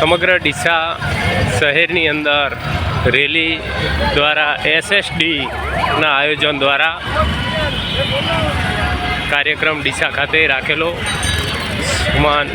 સમગ્ર ડીસા શહેરની અંદર રેલી દ્વારા એસએસડીના આયોજન દ્વારા કાર્યક્રમ ડીસા ખાતે રાખેલો સમાન